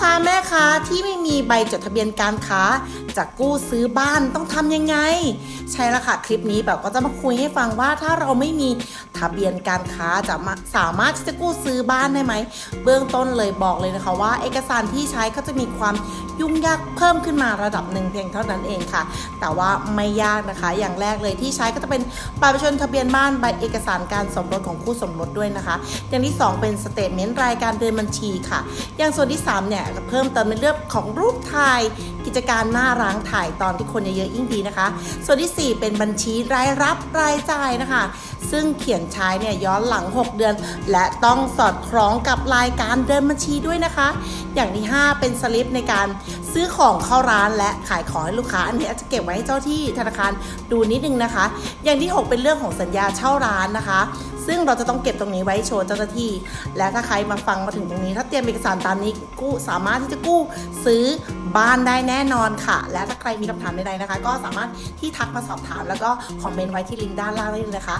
ค้าแม่ค้าที่ไม่มีใบจดทะเบียนการค้า จะกู้ซื้อบ้านต้องทำยังไง ใช่ละค่ะ คลิปนี้แบบก็จะมาคุยให้ฟังว่าถ้าเราไม่มีทะเบียนการค้าจะมาสามารถที่จะกู้ซื้อบ้านได้ไหม เบื้องต้นเลยบอกเลยนะคะว่า เอกสารที่ใช้ก็จะมีความยุ่งยากเพิ่มขึ้นมาระดับหนึ่งเพียงเท่านั้นเองค่ะ แต่ว่าไม่ยากนะคะ อย่างแรกเลยที่ใช้ก็จะเป็นบัตรประชาชนทะเบียนบ้านใบเอกสารการสมรสของคู่สมรสด้วยนะคะ อย่างที่ 2 เป็นสเตทเมนต์รายการเดินบัญชีค่ะ อย่างส่วนที่3เนี่ยเพิ่มเติมในเรื่องของรูปถ่ายกิจการหน้าร้าั้งถ่ายตอนที่คนเยอะๆยิ่งดีนะคะ ส่วนทีสี่ 4 เป็นบัญชีรายรับรายจ่ายนะคะ ซึ่งเขียนใช้เนี่ยย้อนหลัง 6 เดือน และต้องสอดคล้องกับรายการเดินบัญชีด้วยนะคะ อย่างที่ 5 เป็นสลิปในการซื้อของเข้าร้านและขายของให้ลูกค้าอันนี้อาจจะเก็บไว้ให้เจ้าที่ธนาคารดูนิดนึงนะคะ อย่างที่ 6 เป็นเรื่องของสัญญาเช่าร้านนะคะซึ่งเราจะต้องเก็บตรงนี้ไว้โชว์เจ้าหน้าที่ และถ้าใครมาฟังมาถึงตรงนี้ ถ้าเตรียมเอกสารตามนี้กู้สามารถที่จะกู้ซื้อ บ้านได้แน่นอนค่ะ และถ้าใครมีคำถามใดๆนะคะ ก็สามารถที่ทักมาสอบถาม แล้วก็คอมเมนต์ไว้ที่ลิงก์ด้านล่างได้เลยนะคะ